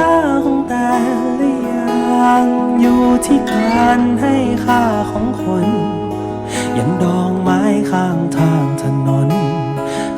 ค่าของแต่ละอย่าง อยู่ที่การให้ค่าของคนอย่างดอกไม้ข้างทางถนน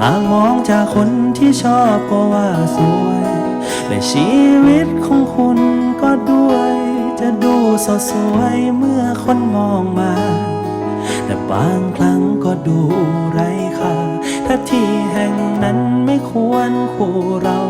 หากมองจากคนที่ชอบก็ว่าสวย และชีวิตของคุณก็ด้วย จะดูสดสวยเมื่อคนมองมา แต่บางครั้งก็ดูไร้ค่าถ้าที่แห่งนั้นไม่ควรคู่เรา